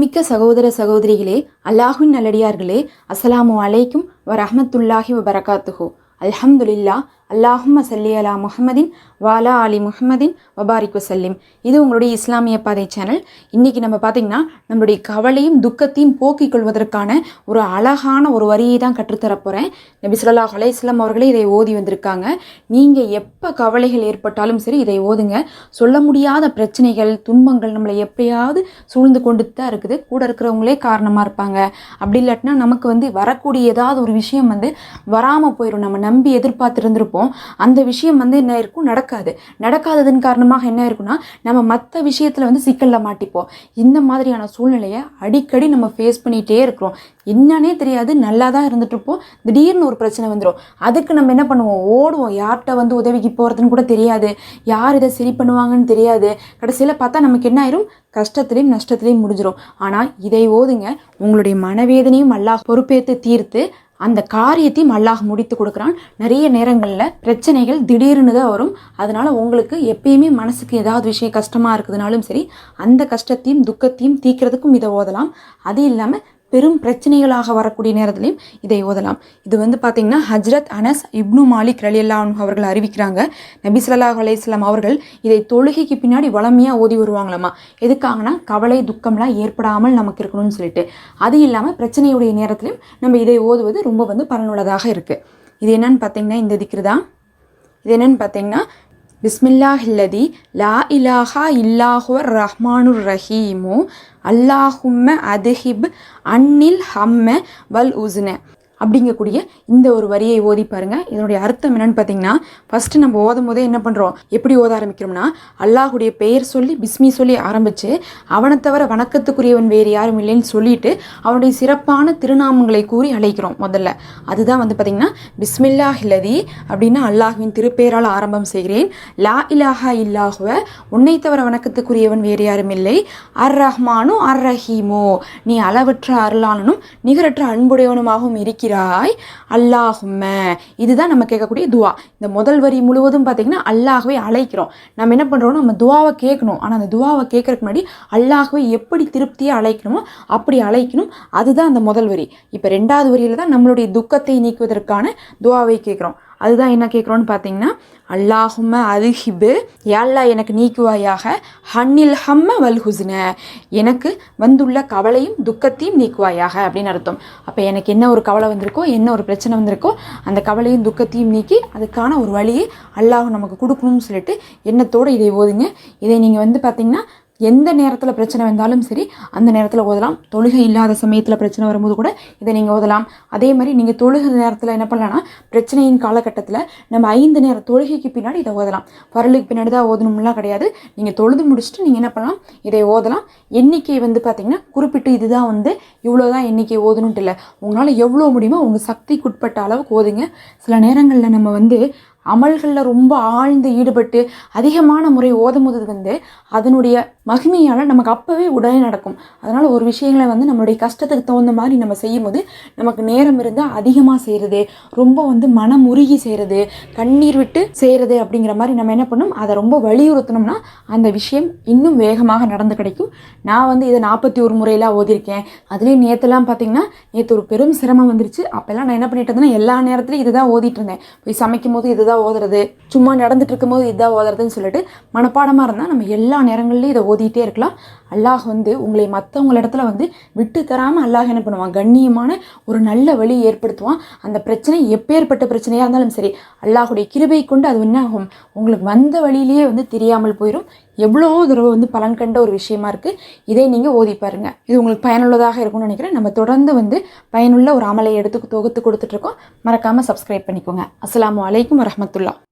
மிக்க சகோதர சகோதரிகளே அல்லாஹின் நல்லடியார்களே அஸ்ஸலாமு அலைக்கும் வரஹமத்துல்லாஹி ரஹ்மத்துல்லாஹி அல்ஹம்துலில்லா அல்லாஹும் சல்லி அலா முஹமதின் வாலா அலி முஹமதின் வபாரிக் வசல்லிம். இது உங்களுடைய இஸ்லாமிய பாதை சேனல் இன்றைக்கி நம்ம பார்த்தீங்கன்னா நம்மளுடைய கவலையும் துக்கத்தையும் போக்கிக் கொள்வதற்கான ஒரு அழகான ஒரு வரியை தான் கற்றுத்தரப்போகிறேன் நபி சொல்லா அலையம் அவர்களே இதை ஓதி வந்திருக்காங்க. நீங்கள் எப்போ கவலைகள் ஏற்பட்டாலும் சரி இதை ஓதுங்க. சொல்ல முடியாத பிரச்சனைகள் துன்பங்கள் நம்மளை எப்படியாவது சூழ்ந்து கொண்டு தான் இருக்குது. கூட இருக்கிறவங்களே காரணமாக இருப்பாங்க. அப்படி இல்லாட்டினா நமக்கு வந்து வரக்கூடிய ஏதாவது ஒரு விஷயம் வந்து வராமல் போயிடும் நம்ம நம்பி எதிர்பார்த்து இருந்திருப்போம் அந்த விஷயம் வந்து என்ன இருக்கும்? நடக்காது. நடக்காததன் காரணமாக என்ன இருக்குன்னா நம்ம மற்ற விஷயத்தில் வந்து சிக்கலில் மாட்டிப்போம். இந்த மாதிரியான சூழ்நிலையை அடிக்கடி நம்ம ஃபேஸ் பண்ணிகிட்டே இருக்கிறோம். என்னன்னே தெரியாது. நல்லா தான் இருந்துட்டுருப்போம். திடீர்னு ஒரு பிரச்சனை வந்துடும் அதுக்கு நம்ம என்ன பண்ணுவோம்? ஓடுவோம். யார்கிட்ட வந்து உதவிக்கு போகிறதுன்னு கூட தெரியாது. யார் இதை சரி பண்ணுவாங்கன்னு தெரியாது. கடைசியில் பார்த்தா நமக்கு என்ன ஆயிரும்? கஷ்டத்துலேயும் நஷ்டத்துலேயும் முடிஞ்சிடும் ஆனால் இதை ஓதுங்க. உங்களுடைய மனவேதனையும் அல்லாஹ் பொறுப்பேற்று தீர்த்து அந்த காரியத்தையும் அல்லாஹ் முடித்து கொடுக்குறான். நிறைய நேரங்களில் பிரச்சனைகள் திடீர்னு தான் வரும். அதனால் உங்களுக்கு எப்பயுமே மனசுக்கு ஏதாவது விஷயம் கஷ்டமாக இருக்குதுனாலும் சரி அந்த கஷ்டத்தையும் துக்கத்தையும் தீர்க்கிறதுக்கும் இதை ஓதலாம். அது இல்லாமல் பெரும் பிரச்சனைகளாக வரக்கூடிய நேரத்திலையும் இதை ஓதலாம். இது வந்து பார்த்தீங்கன்னா ஹஜ்ரத் அனஸ் இப்னு மாலிக் ரலியல்லா அவர்கள் அறிவிக்கிறாங்க. நபிசல்லாஹ் அலையம் அவர்கள் இதை தொழுகைக்கு பின்னாடி வளமையாக ஓதி வருவாங்களாமா? எதுக்காகனா கவலை துக்கம்லாம் ஏற்படாமல் நமக்கு இருக்கணும்னு சொல்லிட்டு. அது இல்லாமல் பிரச்சனையுடைய நேரத்திலையும் நம்ம இதை ஓதுவது ரொம்ப வந்து பலனுள்ளதாக இருக்குது இது என்னன்னு பார்த்தீங்கன்னா இந்த திக்ரு தான். இது என்னன்னு பார்த்தீங்கன்னா பிஸ்மில்லாஹில்லதி லா இலாஹா இல்லாஹுவர் ரஹ்மானுர் ரஹீமு. அல்லாஹும்ம அதுஹிப் அன்னில் ஹம்ம வல் உஸ்ன. அப்படிங்கக்கூடிய இந்த ஒரு வரியை ஓதி பாருங்க. இதனுடைய அர்த்தம் என்னன்னு பார்த்தீங்கன்னா ஃபர்ஸ்ட் நம்ம ஓதும் போதே என்ன பண்ணுறோம் எப்படி ஓத ஆரம்பிக்கிறோம்னா அல்லாஹுடைய பெயர் சொல்லி பிஸ்மி சொல்லி ஆரம்பித்து அவனை தவிர வணக்கத்துக்குரியவன் வேறு யாரும் இல்லைன்னு சொல்லிட்டு அவனுடைய சிறப்பான திருநாமங்களை கூறி அழைக்கிறோம் முதல்ல. அதுதான் வந்து பார்த்தீங்கன்னா பிஸ்மில்லா ஹில்லதி அப்படின்னா அல்லாஹுவின் திருப்பெயரால் ஆரம்பம் செய்கிறேன். லா இலாஹா இல்லாஹுவ உன்னை தவிர வணக்கத்துக்குரியவன் வேறு யாரும் இல்லை. அர் ரஹ்மானும் அர் ரஹீமோ நீ அளவற்ற அருளாளனும் நிகரற்ற அன்புடையவனுமாகவும் இருக்கிறாய் அல்லாஹும்ம. இதுதான் நம்ம கேட்கக்கூடிய துவா. இந்த முதல் வரி முழுவதும் பார்த்தீங்கன்னா அல்லாஹ்வை அழைக்கிறோம். நம்ம என்ன பண்ணுறோம் நம்ம துவாவை கேட்கணும். ஆனால் அந்த துவாவை கேட்கறதுக்கு முன்னாடி அல்லாஹ்வை எப்படி திருப்தியாக அழைக்கணுமோ அப்படி அழைக்கணும். அதுதான் அந்த முதல் வரி. இப்போ ரெண்டாவது வரியில் தான் நம்மளுடைய துக்கத்தை நீக்குவதற்கான துவாவை கேட்குறோம். அதுதான் என்ன கேட்குறோன்னு பார்த்தீங்கன்னா அல்லாஹும அல்ஹிபு யாழ்லா எனக்கு நீக்குவாயாக ஹன்னில் ஹம்ம வல் ஹுஸ்ன எனக்கு வந்துள்ள கவலையும் துக்கத்தையும் நீக்குவாயாக அப்படின்னு அர்த்தம். அப்போ எனக்கு என்ன ஒரு கவலை வந்திருக்கோ என்ன ஒரு பிரச்சனை வந்திருக்கோ அந்த கவலையும் துக்கத்தையும் நீக்கி அதுக்கான ஒரு வழியை அல்லாஹ் நமக்கு கொடுக்கணும்னு சொல்லிட்டு எண்ணத்தோடு இதை ஓதுங்க. இதை நீங்கள் வந்து பார்த்தீங்கன்னா எந்த நேரத்தில் பிரச்சனை வந்தாலும் சரி அந்த நேரத்தில் ஓதலாம். தொழுகை இல்லாத சமயத்தில் பிரச்சனை வரும்போது கூட இதை நீங்கள் ஓதலாம். அதே மாதிரி நீங்கள் தொழுகிற நேரத்தில் என்ன பண்ணலாம்னா பிரச்சனையின் காலகட்டத்தில் நம்ம ஐந்து நேரம் தொழுகைக்கு பின்னாடி இதை ஓதலாம். பரலுக்கு பின்னாடி தான் ஓதணும்லாம் கிடையாது. நீங்கள் தொழுது முடிச்சுட்டு நீங்கள் என்ன பண்ணலாம்? இதை ஓதலாம். எண்ணிக்கை வந்து பார்த்திங்கன்னா குறிப்பிட்டு இதுதான் வந்து இவ்வளோ தான் எண்ணிக்கை ஓதணுன்ட்டு இல்லை. உங்களால் எவ்வளோ முடியுமோ உங்கள் சக்திக்குட்பட்ட அளவுக்கு ஓதுங்க. சில நேரங்களில் நம்ம வந்து அமல்களில் ரொம்ப ஆழ்ந்து ஈடுபட்டு அதிகமான முறை ஓதும்போது வந்து அதனுடைய மகிமையால் நமக்கு அப்போவே உடனே நடக்கும். அதனால் ஒரு விஷயங்களை வந்து நம்மளுடைய கஷ்டத்துக்கு தகுந்த மாதிரி நம்ம செய்யும்போது நமக்கு நேரம் இருந்தால் அதிகமாக செய்கிறது ரொம்ப வந்து மனம் உருகி செய்கிறது கண்ணீர் விட்டு செய்கிறது அப்படிங்கிற மாதிரி நம்ம என்ன பண்ணணும் அதை ரொம்ப வலியுறுத்தினோம்னா அந்த விஷயம் இன்னும் வேகமாக நடந்து கிடைக்கும். நான் வந்து இதை நாற்பத்தி ஒரு முறையெல்லாம் ஓதியிருக்கேன். அதுலேயும் நேற்றுலாம் பார்த்தீங்கன்னா நேற்று ஒரு பெரும் சிரமம் வந்துருச்சு. அப்போல்லாம் நான் என்ன பண்ணிட்டு இருந்தேன்னா எல்லா நேரத்துலையும் இதுதான் ஓதிட்டு இருந்தேன். போய் சமைக்கும் போது இதுதான் ஓதுறது. சும்மா நடந்துட்டு இருக்கும்போது இதுதான் ஓதுறதுன்னு சொல்லிட்டு மனப்பாடமாக இருந்தால் நம்ம எல்லா நேரங்கள்லையும் இதை ஓதிட்டே இருக்கலாம். அல்லாஹ் வந்து உங்களை மற்றவங்கள இடத்துல வந்து விட்டு தராமல் அல்லாஹ் என்ன பண்ணுவான்? கண்ணியமான ஒரு நல்ல வழி ஏற்படுத்துவான். அந்த பிரச்சனை எப்பேற்பட்ட பிரச்சனையாக இருந்தாலும் சரி அல்லாஹுடைய கிருபை கொண்டு அது என்ன ஆகும் உங்களுக்கு வந்த வழியிலேயே வந்து தெரியாமல் போயிடும் எவ்வளோ தடவை வந்து பலன் கண்ட ஒரு விஷயமா இருக்குது இதை நீங்கள் ஓதி பாருங்க. இது உங்களுக்கு பயனுள்ளதாக இருக்கும்னு நினைக்கிறேன். நம்ம தொடர்ந்து வந்து பயனுள்ள ஒரு அமலை எடுத்து தொகுத்து கொடுத்துட்ருக்கோம் மறக்காமல் சப்ஸ்கிரைப் பண்ணிக்கோங்க. அஸ்ஸலாமு அலைக்கும் வரஹ்மத்துல்லாஹ்